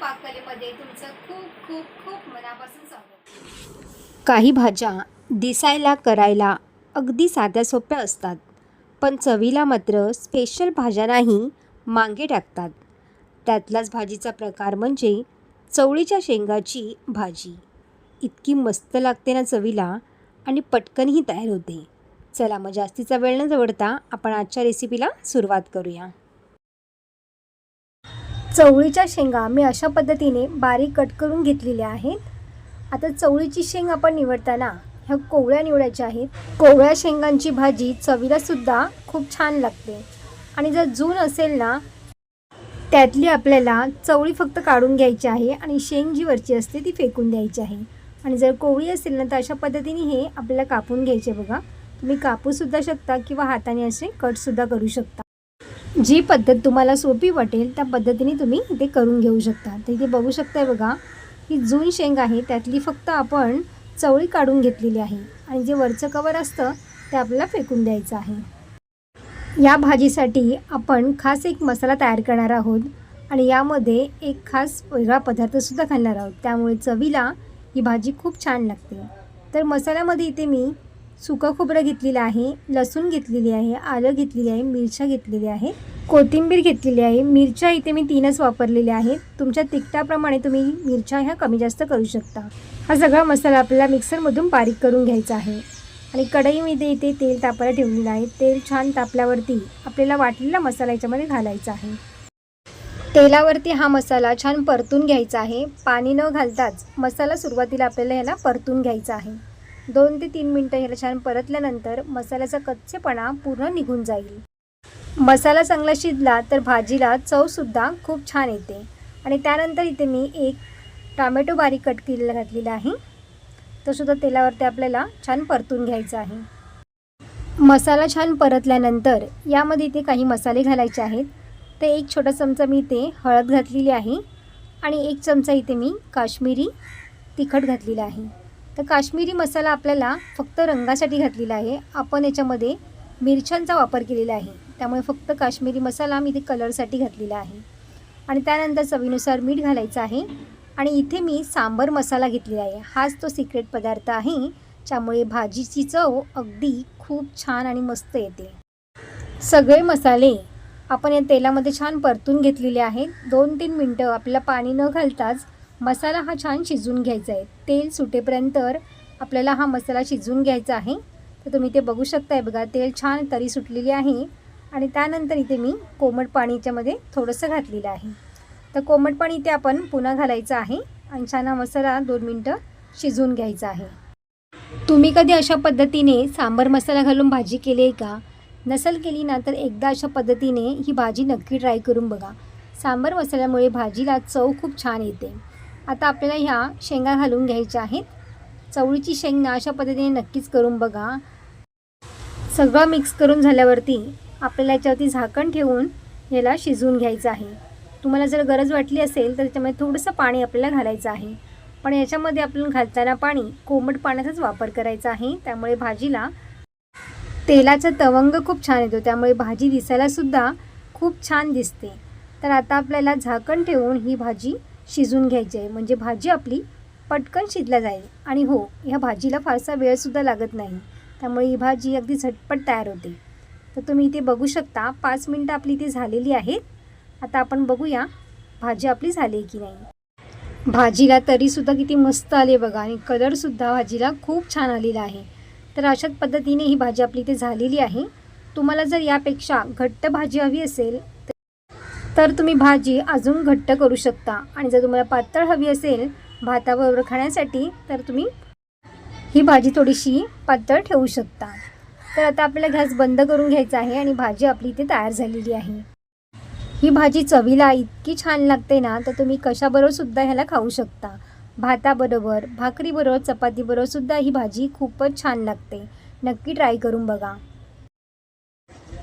पाककलेमध्ये तुमचं खूप खूप खूप मनापासून स्वागत. काही भाज्या दिसायला करायला अगदी साध्या सोप्या असतात पण चवीला मात्र स्पेशल भाज्या नाही मागे टाकतात. त्यातलाच भाजीचा प्रकार म्हणजे चवळीच्या शेंगाची भाजी. इतकी मस्त लागते ना चवीला आणि पटकनही तयार होते. चला मग जास्तीचा वेळ न जवळता आपण आजच्या रेसिपीला सुरुवात करूया. चवळीच्या शेंगा मी अशा पद्धतीने बारीक कट करून घेतलेल्या आहेत. आता चवळीची शेंग आपण निवडताना ह्या कोवळ्या निवडायच्या आहेत. कोवळ्या शेंगांची भाजी चवीलासुद्धा खूप छान लागते. आणि जर जून असेल ना त्यातली आपल्याला चवळी फक्त काढून घ्यायची आहे आणि शेंग जी वरची असते ती फेकून द्यायची आहे. आणि जर कोवळी असेल ना तर अशा पद्धतीने हे आपल्याला कापून घ्यायचे बघा. तुम्ही कापूसुद्धा शकता किंवा हाताने असे कटसुद्धा करू शकता. जी पद्धत तुम्हाला सोपी वाटेल त्या पद्धतीने तुम्ही ते करून घेऊ शकता. तर इथे बघू शकताय बघा ही जून शेंग आहे त्यातली फक्त आपण चवळी काढून घेतलेली आहे. आणि जे वरचं कवर असतं ते आपल्याला फेकून द्यायचं आहे. या भाजीसाठी आपण खास एक मसाला तयार करणार आहोत. आणि यामध्ये एक खास वेगळा पदार्थसुद्धा घालणार आहोत. त्यामुळे चवीला ही भाजी खूप छान लागते. तर मसाल्यामध्ये इथे मी सुकं खोबरं घेतलेलं आहे लसूण घेतलेली आहे आलं घेतलेली आहे मिरच्या घेतलेली आहे कोथिंबीर घेतलेली आहे मिरच्या इथे मी तीनच वापरलेल्या आहेत. तुमच्या तिखटाप्रमाणे तुम्ही मिरच्या ह्या कमी जास्त करू शकता. हा सगळा मसाला आपल्याला मिक्सरमधून बारीक करून घ्यायचा आहे. आणि कढईमध्ये इथे तेल तापायला ठेवलेलं आहे. तेल छान तापल्यावरती आपल्याला वाटलेला मसाला याच्यामध्ये घालायचा आहे. तेलावरती हा मसाला छान परतून घ्यायचा आहे. पाणी न घालताच मसाला सुरुवातीला आपल्याला ह्याला परतून घ्यायचा आहे. दोन ते तीन मिनटं ह्याला छान परतल्यानंतर मसाल्याचा कच्चेपणा पूर्ण निघून जाईल. मसाला चांगला शिजला तर भाजीला चवसुद्धा खूप छान येते. आणि त्यानंतर इथे मी एक टॉमॅटो बारीक कट केलेला घातलेला आहे. तो सुद्धा तेलावरती आपल्याला छान परतून घ्यायचा आहे. मसाला छान परतल्यानंतर यामध्ये इथे काही मसाले घालायचे आहेत. ते एक छोटा चमचा मी इथे हळद घातलेली आहे. आणि एक चमचा इथे मी काश्मीरी तिखट घातलेला आहे. तर काश्मीरी मसाला आपल्याला फक्त रंगासाठी घातलेला आहे. आपण याच्यामध्ये मिरच्यांचा वापर केलेला आहे. त्यामुळे फक्त काश्मीरी मसाला मी इथे कलरसाठी घातलेला आहे. आणि त्यानंतर चवीनुसार मीठ घालायचं आहे. आणि इथे मी सांबर मसाला घेतलेला आहे. हाच तो सिक्रेट पदार्थ आहे त्यामुळे भाजीची चव अगदी खूप छान आणि मस्त येते. सगळे मसाले आपण या तेलामध्ये छान परतून घेतलेले आहेत. दोन तीन मिनटं आपल्याला पाणी न घालताच मसाला हा छान शिजवून घ्यायचा आहे. तेल सुटेपर्यंत आपल्याला हा मसाला शिजवून घ्यायचा आहे. तर तुम्ही ते बघू शकताय बघा तेल छान तरी सुटलेली आहे. आणि त्यानंतर इथे मी कोमट पाणी याच्यामध्ये थोडंसं घातलेलं आहे. तर कोमट पाणी इथे आपण पुन्हा घालायचं आहे आणि छान हा मसाला दोन मिनटं शिजवून घ्यायचा आहे. तुम्ही कधी अशा पद्धतीने सांबर मसाला घालून भाजी केली आहे का? नसल केली ना तर एकदा अशा पद्धतीने ही भाजी नक्की ट्राय करून बघा. सांबर मसाल्यामुळे भाजीला चव खूप छान येते. आता आपल्याला ह्या शेंगा घालून घ्यायच्या आहेत. चवळीची शेंगा अशा पद्धतीने नक्कीच करून बघा. सगळं मिक्स करून झाल्यावरती आपल्याला याच्यावरती झाकण ठेवून याला शिजवून घ्यायचं आहे. तुम्हाला जर गरज वाटली असेल तर त्याच्यामध्ये थोडंसं पाणी आपल्याला घालायचं आहे. पण याच्यामध्ये आपण घालताना पाणी कोमट पाण्याचाच वापर करायचा आहे. त्यामुळे भाजीला तेलाचा तवंग खूप छान येतो. त्यामुळे भाजी दिसायलासुद्धा खूप छान दिसते. तर आता आपल्याला झाकण ठेवून ही भाजी शिजून घ्यायची आहे. म्हणजे भाजी आपली पटकन शिजला जाईल. आणि हो ह्या भाजीला फारसा वेळसुद्धा लागत नाही. त्यामुळे ही भाजी अगदी झटपट तयार होते. तर तुम्ही इथे बघू शकता पाच मिनटं आपली इथे झालेली आहेत. आता आपण बघूया भाजी आपली झाली की नाही. भाजीला तरीसुद्धा किती मस्त आले बघा. आणि कलरसुद्धा भाजीला खूप छान आलेला आहे. तर अशाच पद्धतीने ही भाजी आपली इथे झालेली आहे. तुम्हाला जर यापेक्षा घट्ट भाजी हवी असेल तर तुम्ही भाजी अजून घट्ट करू शकता. आणि जर तुम्हाला पातळ हवी असेल भाताबरोबर खाण्यासाठी तर तुम्ही ही भाजी थोडीशी पातळ ठेवू शकता. तर आता आपल्याला गॅस बंद करून घ्यायचा आहे आणि भाजी आपली इथे तयार झालेली आहे. ही भाजी चवीला इतकी छान लागते ना तर तुम्ही कशाबरोबर सुद्धा ह्याला खाऊ शकता. भाताबरोबर भाकरीबरोबर चपातीबरोबर सुद्धा ही भाजी खूपच छान लागते. नक्की ट्राय करून बघा.